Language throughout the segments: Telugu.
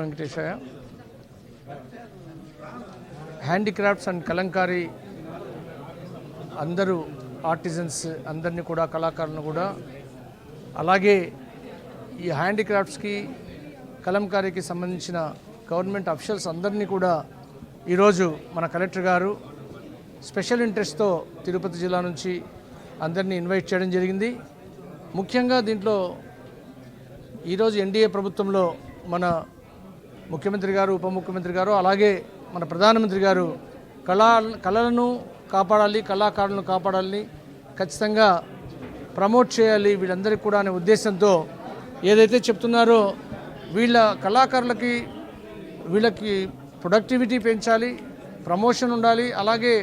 వెంకటేశయ్య. హ్యాండిక్రాఫ్ట్స్ అండ్ కలంకారీ అందరూ ఆర్టిజన్స్ అందరినీ కూడా కళాకారులను కూడా. అలాగే ఈ హ్యాండిక్రాఫ్ట్స్కి కలంకారీకి సంబంధించిన గవర్నమెంట్ అఫీషియల్స్ అందరినీ కూడా ఈరోజు మన కలెక్టర్ గారు స్పెషల్ ఇంట్రెస్ట్తో తిరుపతి జిల్లా నుంచి అందరినీ ఇన్వైట్ చేయడం జరిగింది. ముఖ్యంగా దీంట్లో ఈరోజు ఎన్డీఏ ప్రభుత్వంలో మన ముఖ్యమంత్రి గారు ఉప ముఖ్యమంత్రి గారు అలాగే మన ప్రధానమంత్రి గారు కళా కళలను కాపాడాలి కళాకారులను కాపాడాలని ఖచ్చితంగా ప్రమోట్ చేయాలి వీళ్ళందరికీ కూడా అనే ఉద్దేశంతో ఏదైతే చెప్తున్నారో వీళ్ళ కళాకారులకి వీళ్ళకి ప్రొడక్టివిటీ పెంచాలి ప్రమోషన్ ఉండాలి అలాగే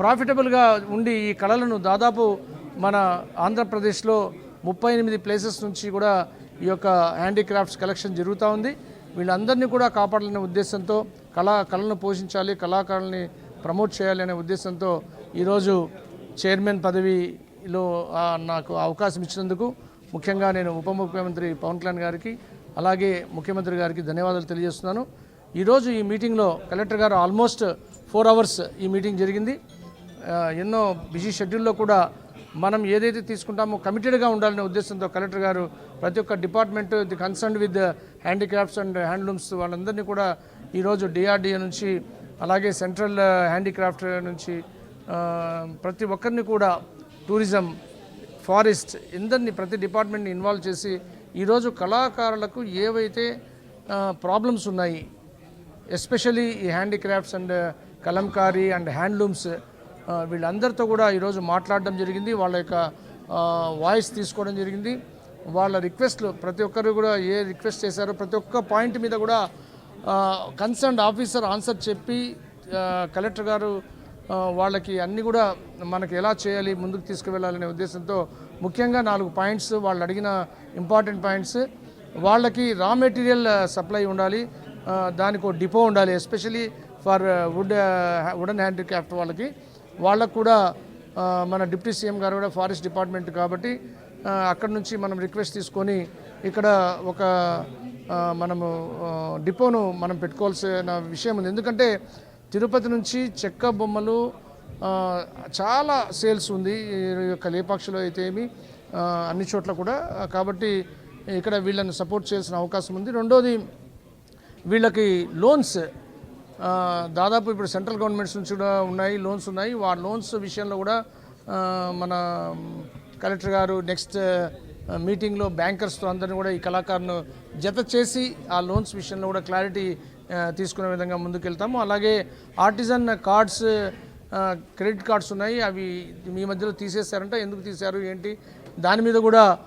ప్రాఫిటబుల్గా ఉండి ఈ కళలను దాదాపు మన ఆంధ్రప్రదేశ్లో ముప్పై ఎనిమిది ప్లేసెస్ నుంచి కూడా ఈ యొక్క హ్యాండీక్రాఫ్ట్స్ కలెక్షన్ జరుగుతూ ఉంది. వీళ్ళందరినీ కూడా కాపాడాలనే ఉద్దేశంతో కళా కళను పోషించాలి కళాకారుల్ని ప్రమోట్ చేయాలి అనే ఉద్దేశంతో ఈరోజు చైర్మన్ పదవిలో నాకు అవకాశం ఇచ్చినందుకు ముఖ్యంగా నేను ఉప ముఖ్యమంత్రి పవన్ కళ్యాణ్ గారికి అలాగే ముఖ్యమంత్రి గారికి ధన్యవాదాలు తెలియజేస్తున్నాను. ఈరోజు ఈ మీటింగ్లో కలెక్టర్ గారు ఆల్మోస్ట్ ఫోర్ అవర్స్ ఈ మీటింగ్ జరిగింది. ఎన్నో బిజీ షెడ్యూల్లో కూడా మనం ఏదైతే తీసుకుంటామో కమిటెడ్గా ఉండాలనే ఉద్దేశంతో కలెక్టర్ గారు ప్రతి ఒక్క department the concern with handicrafts and handlooms వాళ్ళందరినీ కూడా ఈరోజు డిఆర్డిఏ నుంచి అలాగే సెంట్రల్ హ్యాండిక్రాఫ్ట్ నుంచి ప్రతి ఒక్కరిని కూడా టూరిజం ఫారెస్ట్ ఎందరిని ప్రతి డిపార్ట్మెంట్ని ఇన్వాల్వ్ చేసి ఈరోజు కళాకారులకు ఏవైతే ప్రాబ్లమ్స్ ఉన్నాయి ఎస్పెషలీ ఈ handicrafts and Kalamkari and handlooms వీళ్ళందరితో కూడా ఈరోజు మాట్లాడడం జరిగింది. వాళ్ళ యొక్క వాయిస్ తీసుకోవడం జరిగింది. వాళ్ళ రిక్వెస్ట్లు ప్రతి ఒక్కరు కూడా ఏ రిక్వెస్ట్ చేశారో ప్రతి ఒక్క పాయింట్ మీద కూడా కన్సర్న్ ఆఫీసర్ ఆన్సర్ చెప్పి కలెక్టర్ గారు వాళ్ళకి అన్ని కూడా మనకి ఎలా చేయాలి ముందుకు తీసుకువెళ్ళాలనే ఉద్దేశంతో ముఖ్యంగా నాలుగు పాయింట్స్ వాళ్ళు అడిగిన ఇంపార్టెంట్ పాయింట్స్. వాళ్ళకి రా మెటీరియల్ సప్లై ఉండాలి. దానికి డిపో ఉండాలి especially for wood wooden handicraft వాళ్ళకి. వాళ్ళకు కూడా మన డిప్యూటీ సీఎం గారు కూడా ఫారెస్ట్ డిపార్ట్మెంట్ కాబట్టి అక్కడ నుంచి మనం రిక్వెస్ట్ తీసుకొని ఇక్కడ ఒక మనము డిపోను మనం పెట్టుకోవాల్సిన విషయం ఉంది. ఎందుకంటే తిరుపతి నుంచి చెక్క బొమ్మలు చాలా సేల్స్ ఉంది. ఈ యొక్క లేపాక్షిలో అయితే ఏమి అన్ని చోట్ల కూడా. కాబట్టి ఇక్కడ వీళ్ళని సపోర్ట్ చేయాల్సిన అవకాశం ఉంది. రెండోది వీళ్ళకి లోన్స్ దాదాపు ఇప్పుడు సెంట్రల్ గవర్నమెంట్స్ నుంచి కూడా ఉన్నాయి లోన్స్ ఉన్నాయి. ఆ లోన్స్ విషయంలో కూడా మన కలెక్టర్ గారు నెక్స్ట్ మీటింగ్లో బ్యాంకర్స్తో అందరిని కూడా ఈ కళాకారును జత చేసి ఆ లోన్స్ విషయంలో కూడా క్లారిటీ తీసుకునే విధంగా ముందుకెళ్తాము. అలాగే ఆర్టిజన్ కార్డ్స్ క్రెడిట్ కార్డ్స్ ఉన్నాయి. అవి మీ మధ్యలో తీసేశారంట. ఎందుకు తీశారు? ఏంటి? దాని మీద కూడా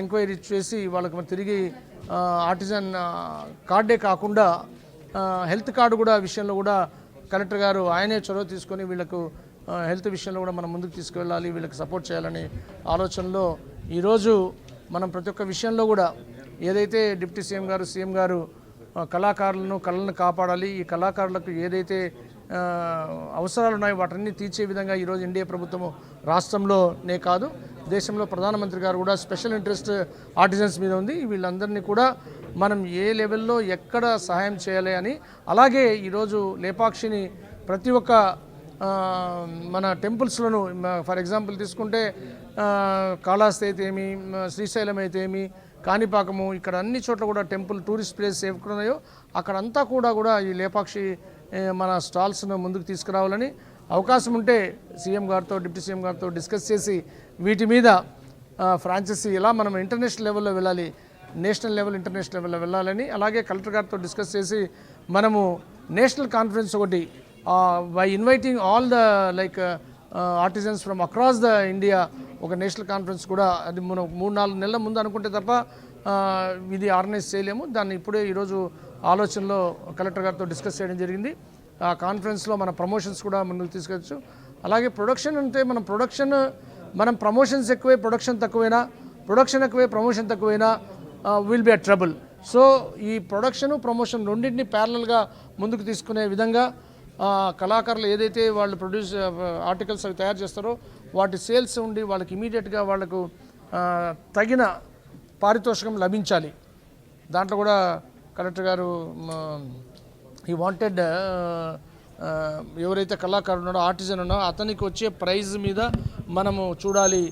ఎంక్వైరీ చేసి వాళ్ళకి తిరిగి ఆర్టిజన్ కార్డే కాకుండా హెల్త్ కార్డు కూడా విషయంలో కూడా కలెక్టర్ గారు ఆయనే చొరవ తీసుకొని వీళ్ళకు హెల్త్ విషయంలో కూడా మనం ముందుకు తీసుకువెళ్ళాలి వీళ్ళకి సపోర్ట్ చేయాలని ఆలోచనలో ఈరోజు మనం ప్రతి ఒక్క విషయంలో కూడా ఏదైతే డిప్యూటీ సీఎం గారు సీఎం గారు కళాకారులను కళలను కాపాడాలి ఈ కళాకారులకు ఏదైతే అవసరాలు ఉన్నాయో వాటన్ని తీర్చే విధంగా ఈరోజు ఎన్డీఏ ప్రభుత్వము రాష్ట్రంలోనే కాదు దేశంలో ప్రధానమంత్రి గారు కూడా స్పెషల్ ఇంట్రెస్ట్ ఆర్టిజన్స్ మీద ఉంది. వీళ్ళందరినీ కూడా మనం ఏ లెవెల్లో ఎక్కడ సహాయం చేయాలి అని అలాగే ఈరోజు లేపాక్షిని ప్రతి ఒక్క మన టెంపుల్స్లను ఫర్ ఎగ్జాంపుల్ తీసుకుంటే కాళహస్తి అయితే ఏమి శ్రీశైలం అయితే ఏమి కాణిపాకము ఇక్కడ అన్ని చోట్ల కూడా టెంపుల్ టూరిస్ట్ ప్లేస్ ఎక్కడ అక్కడంతా కూడా కూడా ఈ లేపాక్షి మన స్టాల్స్ను ముందుకు తీసుకురావాలని అవకాశం ఉంటే సీఎం గారితో డిప్యూటీ సీఎం గారితో డిస్కస్ చేసి వీటి మీద ఫ్రాంచైజీ ఎలా మనం ఇంటర్నేషనల్ లెవెల్లో వెళ్ళాలి నేషనల్ లెవెల్ ఇంటర్నేషనల్ లెవెల్లో వెళ్ళాలని అలాగే కలెక్టర్ గారితో డిస్కస్ చేసి మనము నేషనల్ కాన్ఫరెన్స్ ఒకటి by inviting all the like artisans from across the India ఒక నేషనల్ కాన్ఫరెన్స్ కూడా అది మనం మూడు నాలుగు నెలల ముందు అనుకుంటే తప్ప ఇది ఆర్గనైజ్ చేయలేము. దాన్ని ఇప్పుడే ఈరోజు ఆలోచనలో కలెక్టర్ గారితో డిస్కస్ చేయడం జరిగింది. ఆ కాన్ఫరెన్స్లో మన ప్రమోషన్స్ కూడా ముందుకు తీసుకోవచ్చు అలాగే ప్రొడక్షన్ అంటే మనం ప్రొడక్షన్ మనం ప్రమోషన్స్ ఎక్కువే ప్రొడక్షన్ తక్కువైనా ప్రొడక్షన్ ఎక్కువే ప్రమోషన్ తక్కువైనా will be a trouble so ఈ ప్రొడక్షన్ ప్రమోషన్ రెండింటిని ప్యారలల్గా ముందుకు తీసుకునే విధంగా కళాకారులు ఏదైతే వాళ్ళు ప్రొడ్యూస్ ఆర్టికల్స్ అవి తయారు చేస్తారో వాటి సేల్స్ ఉండి వాళ్ళకి ఇమీడియట్గా వాళ్ళకు తగిన పారితోషికం లభించాలి. దాంట్లో కూడా కలెక్టర్ గారు ఈ వాంటెడ్ uh, uh, ఎవరైతే కళాకారుడు ఉన్నాడో ఆర్టిజన్ ఉన్నాడో అతనికి వచ్చే ప్రైజ్ మీద మనము చూడాలి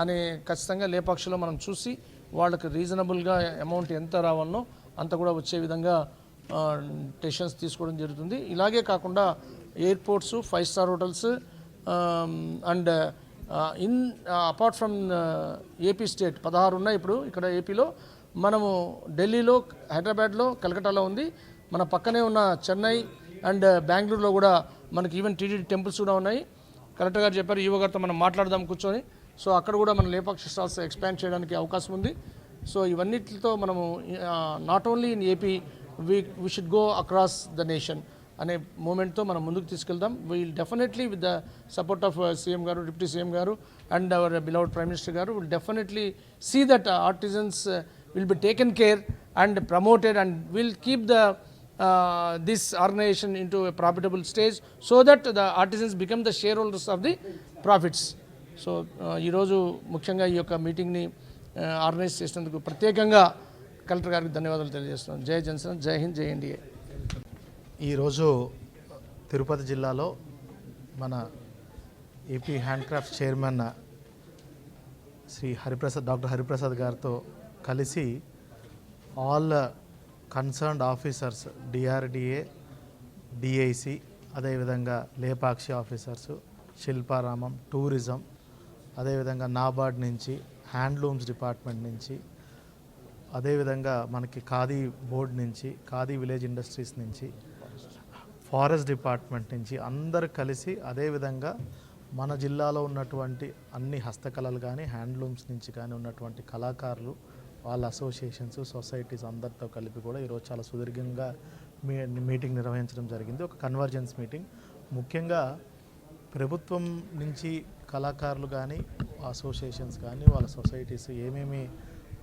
అని ఖచ్చితంగా లేపాక్షలో మనం చూసి వాళ్ళకి రీజనబుల్గా అమౌంట్ ఎంత రావాలనో అంత కూడా వచ్చే విధంగా టెషన్స్ తీసుకోవడం జరుగుతుంది. ఇలాగే కాకుండా airports five star hotels and in apart from AP state పదహారు ఉన్నాయి ఇప్పుడు ఇక్కడ ఏపీలో. మనము ఢిల్లీలో హైదరాబాద్లో కలకటాలో ఉంది. మన పక్కనే ఉన్న చెన్నై అండ్ బెంగళూరులో కూడా మనకి ఈవెన్ టీటీడీ టెంపుల్స్ కూడా ఉన్నాయి. కలెక్టర్ గారు చెప్పారు ఈవో గారితో మనం మాట్లాడదాం కూర్చొని. సో అక్కడ కూడా మన లేపాక్షి స్టాల్స్ ఎక్స్పాండ్ చేయడానికి అవకాశం ఉంది. సో ఇవన్నిటితో మనము not only in AP we we should go across the nation అనే మూమెంట్తో మనం ముందుకు తీసుకెళ్దాం. We'll definitely with the support of CM గారు డిప్యూటీ సీఎం గారు and our beloved prime minister గారు will definitely see that artisans will be taken care and promoted and will keep the uh, this organization into a profitable stage so that the artisans become the shareholders of the profits. So uh, ఈరోజు ముఖ్యంగా ఈ యొక్క మీటింగ్ని ఆర్గనైజ్ uh, చేసినందుకు ప్రత్యేకంగా కలెక్టర్ గారికి ధన్యవాదాలు తెలియజేస్తున్నాను జై జన్సన్ జై హింద్ జై ఎన్డీఏ ఈరోజు తిరుపతి జిల్లాలో మన AP handicraft chairman Shri Hariprasad doctor Hariprasad గారితో కలిసి all concerned officers DRDA DIC అదేవిధంగా లేపాక్షి ఆఫీసర్స్ శిల్పారామం టూరిజం అదేవిధంగా నాబార్డ్ నుంచి హ్యాండ్లూమ్స్ డిపార్ట్మెంట్ నుంచి అదేవిధంగా మనకి ఖాదీ బోర్డ్ నుంచి ఖాదీ విలేజ్ ఇండస్ట్రీస్ నుంచి ఫారెస్ట్ డిపార్ట్మెంట్ నుంచి అందరు కలిసి అదేవిధంగా మన జిల్లాలో ఉన్నటువంటి అన్ని హస్తకళలు కానీ హ్యాండ్లూమ్స్ నుంచి కానీ ఉన్నటువంటి కళాకారులు వాళ్ళ అసోసియేషన్స్ సొసైటీస్ అందరితో కలిపి కూడా ఈరోజు చాలా సుదీర్ఘంగా మీ మీటింగ్ నిర్వహించడం జరిగింది. ఒక కన్వర్జెన్స్ మీటింగ్ ముఖ్యంగా ప్రభుత్వం నుంచి కళాకారులు కానీ అసోసియేషన్స్ కానీ వాళ్ళ సొసైటీస్ ఏమేమి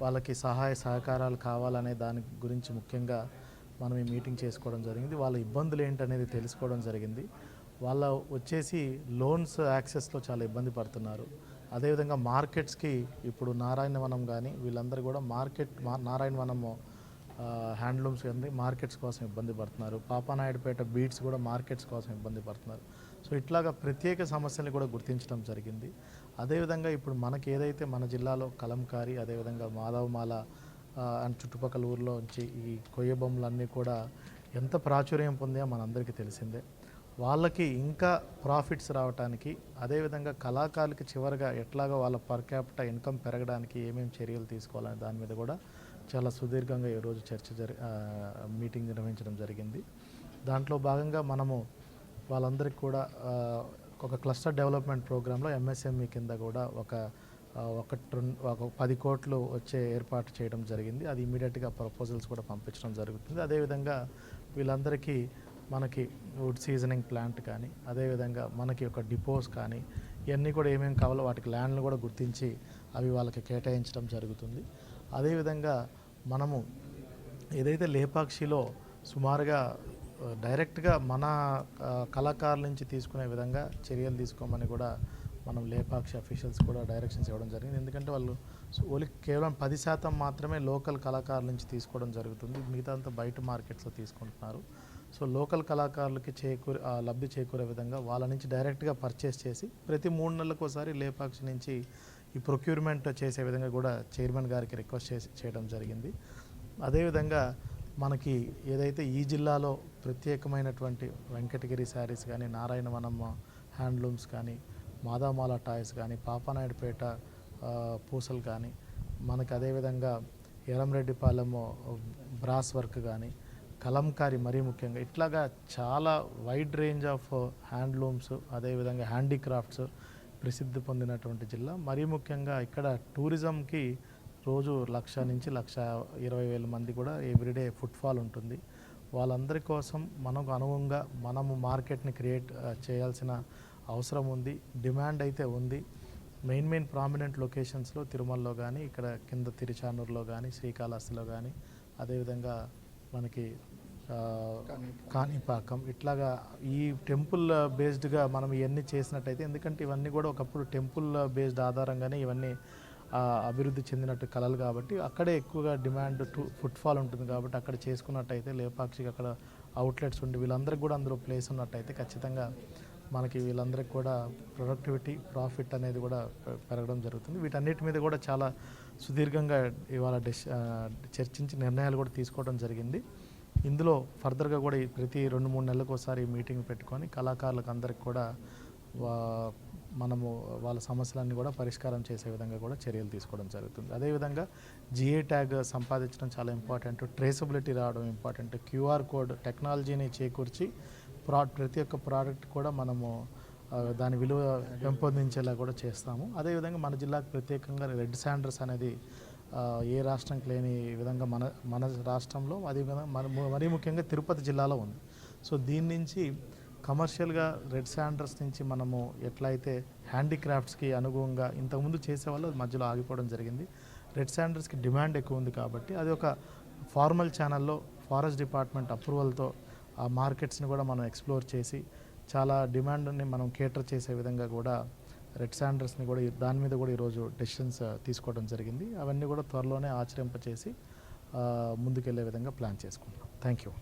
వాళ్ళకి సహాయ సహకారాలు కావాలనే దాని గురించి ముఖ్యంగా మనం ఈ మీటింగ్ చేసుకోవడం జరిగింది. వాళ్ళ ఇబ్బందులు ఏంటనేది తెలుసుకోవడం జరిగింది. వాళ్ళ వచ్చేసి లోన్స్ యాక్సెస్లో చాలా ఇబ్బంది పడుతున్నారు. అదేవిధంగా మార్కెట్స్కి ఇప్పుడు నారాయణవనం కానీ వీళ్ళందరూ కూడా మార్కెట్ మా నారాయణవనము హ్యాండ్లూమ్స్ కానీ మార్కెట్స్ కోసం ఇబ్బంది పడుతున్నారు. పాపానాయుడుపేట బీట్స్ కూడా మార్కెట్స్ కోసం ఇబ్బంది పడుతున్నారు. సో ఇట్లాగా ప్రత్యేక సమస్యలు కూడా గుర్తించడం జరిగింది. అదేవిధంగా ఇప్పుడు మనకి ఏదైతే మన జిల్లాలో కలంకారీ అదేవిధంగా మాధవమాల అండ్ చుట్టుపక్కల ఊర్లో నుంచి ఈ కొయ్య బొమ్మలన్నీ కూడా ఎంత ప్రాచుర్యం పొందాయో మనందరికీ తెలిసిందే. వాళ్ళకి ఇంకా ప్రాఫిట్స్ రావడానికి అదేవిధంగా కళాకారులకి చివరిగా ఎట్లాగా వాళ్ళ పర్ క్యాపిట ఇన్కమ్ పెరగడానికి ఏమేమి చర్యలు తీసుకోవాలనే దాని మీద కూడా చాలా సుదీర్ఘంగా ఈరోజు చర్చ జరి మీటింగ్ నిర్వహించడం జరిగింది. దాంట్లో భాగంగా మనము వాళ్ళందరికీ కూడా ఒక క్లస్టర్ డెవలప్మెంట్ ప్రోగ్రాంలో ఎంఎస్ఎంఈ కింద కూడా ఒక ఒకటి ఒక ఒక పది కోట్లు వచ్చే ఏర్పాటు చేయడం జరిగింది. అది ఇమీడియట్గా ప్రపోజల్స్ కూడా పంపించడం జరుగుతుంది. అదేవిధంగా వీళ్ళందరికీ మనకి వుడ్ సీజనింగ్ ప్లాంట్ కానీ అదేవిధంగా మనకి ఒక డిపోస్ కానీ ఇవన్నీ కూడా ఏమేమి కావాలో వాటికి ల్యాండ్లు కూడా గుర్తించి అవి వాళ్ళకి కేటాయించడం జరుగుతుంది. అదేవిధంగా మనము ఏదైతే లేపాక్షిలో సుమారుగా డైరెక్ట్గా మన కళాకారుల నుంచి తీసుకునే విధంగా చర్యలు తీసుకోమని కూడా మనం లేపాక్షి అఫీషియల్స్ కూడా డైరెక్షన్స్ ఇవ్వడం జరిగింది. ఎందుకంటే వాళ్ళు ఓన్లీ కేవలం పది శాతం మాత్రమే లోకల్ కళాకారుల నుంచి తీసుకోవడం జరుగుతుంది. మిగతా అంతా బయట మార్కెట్స్లో తీసుకుంటున్నారు. సో లోకల్ కళాకారులకి చేకూరి లబ్ధి చేకూరే విధంగా వాళ్ళ నుంచి డైరెక్ట్గా పర్చేస్ చేసి ప్రతి మూడు నెలలకు ఒకసారి లేపాక్షి నుంచి ఈ ప్రొక్యూర్మెంట్ చేసే విధంగా కూడా చైర్మన్ గారికి రిక్వెస్ట్ చేసి చేయడం జరిగింది. అదేవిధంగా మనకి ఏదైతే ఈ జిల్లాలో ప్రత్యేకమైనటువంటి వెంకటగిరి శారీస్ కానీ నారాయణవనమ్మ హ్యాండ్లూమ్స్ కానీ మాదామాల టాయ్స్ కానీ పాపానాయుడుపేట పూసలు కానీ మనకి అదేవిధంగా ఎరంరెడ్డిపాలెము బ్రాస్ వర్క్ కానీ కలంకారి మరీ ముఖ్యంగా. ఇట్లాగా చాలా వైడ్ రేంజ్ ఆఫ్ హ్యాండ్లూమ్స్ అదేవిధంగా హ్యాండీక్రాఫ్ట్స్ ప్రసిద్ధి పొందినటువంటి జిల్లా. మరీ ముఖ్యంగా ఇక్కడ టూరిజంకి రోజు లక్ష నుంచి లక్ష ఇరవై వేల మంది కూడా ఎవ్రీడే ఫుట్ఫాల్ ఉంటుంది. వాళ్ళందరి కోసం మనకు అనుగుణంగా మనము మార్కెట్ని క్రియేట్ చేయాల్సిన అవసరం ఉంది. డిమాండ్ అయితే ఉంది. మెయిన్ మెయిన్ ప్రామినెంట్ లొకేషన్స్లో తిరుమలలో కానీ ఇక్కడ కింద తిరుచానూరులో కానీ శ్రీకాళహస్తిలో కానీ అదేవిధంగా మనకి కాణిపాకం. ఇట్లాగా ఈ టెంపుల్ బేస్డ్గా మనం ఇవన్నీ చేసినట్టయితే ఎందుకంటే ఇవన్నీ కూడా ఒకప్పుడు టెంపుల్ బేస్డ్ ఆధారంగానే ఇవన్నీ అభివృద్ధి చెందినట్టు కళలు కాబట్టి అక్కడే ఎక్కువగా డిమాండ్ టు ఫుట్ఫాల్ ఉంటుంది కాబట్టి అక్కడ చేసుకున్నట్టయితే లేపాక్షికి అక్కడ అవుట్లెట్స్ ఉండి వీళ్ళందరికీ కూడా అందులో ప్లేస్ ఉన్నట్టయితే ఖచ్చితంగా మనకి వీళ్ళందరికీ కూడా ప్రొడక్టివిటీ ప్రాఫిట్ అనేది కూడా పెరగడం జరుగుతుంది. వీటన్నిటి మీద కూడా చాలా సుదీర్ఘంగా ఇవాళ డిస్ చర్చించి నిర్ణయాలు కూడా తీసుకోవడం జరిగింది. ఇందులో ఫర్దర్గా కూడా ప్రతి రెండు మూడు నెలలకు ఒకసారి మీటింగ్ పెట్టుకొని కళాకారులకు అందరికి కూడా మనము వాళ్ళ సమస్యలన్నీ కూడా పరిష్కారం చేసే విధంగా కూడా చర్యలు తీసుకోవడం జరుగుతుంది. అదేవిధంగా జిఏ ట్యాగ్ సంపాదించడం చాలా ఇంపార్టెంట్ ట్రేసబిలిటీ రావడం ఇంపార్టెంట్ క్యూఆర్ కోడ్ టెక్నాలజీని చేకూర్చి ప్రా ప్రతి ఒక్క ప్రోడక్ట్ కూడా మనము దాని విలువ పెంపొందించేలా కూడా చేస్తాము. అదేవిధంగా మన జిల్లాకు ప్రత్యేకంగా రెడ్ శాండర్స్ అనేది ఏ రాష్ట్రంకి లేని విధంగా మన మన రాష్ట్రంలో అదేవిధంగా మన మరీ ముఖ్యంగా తిరుపతి జిల్లాలో ఉంది. సో దీని నుంచి కమర్షియల్గా రెడ్ శాండర్స్ నుంచి మనము ఎట్లయితే హ్యాండీక్రాఫ్ట్స్కి అనుగుణంగా ఇంతకుముందు చేసేవాళ్ళు అది మధ్యలో ఆగిపోవడం జరిగింది. రెడ్ శాండర్స్కి డిమాండ్ ఎక్కువ ఉంది కాబట్టి అది ఒక ఫార్మల్ ఛానల్లో ఫారెస్ట్ డిపార్ట్మెంట్ అప్రూవల్తో ఆ మార్కెట్స్ని కూడా మనం ఎక్స్ప్లోర్ చేసి చాలా డిమాండ్ని మనం కేటర్ చేసే విధంగా కూడా రెడ్ శాండర్స్ని కూడా దాని మీద కూడా ఈరోజు డెసిషన్స్ తీసుకోవడం జరిగింది. అవన్నీ కూడా త్వరలోనే ఆచరింపచేసి ముందుకెళ్ళే ముందుకెళ్ళే విధంగా ప్లాన్ చేసుకుంటాం థ్యాంక్ యూ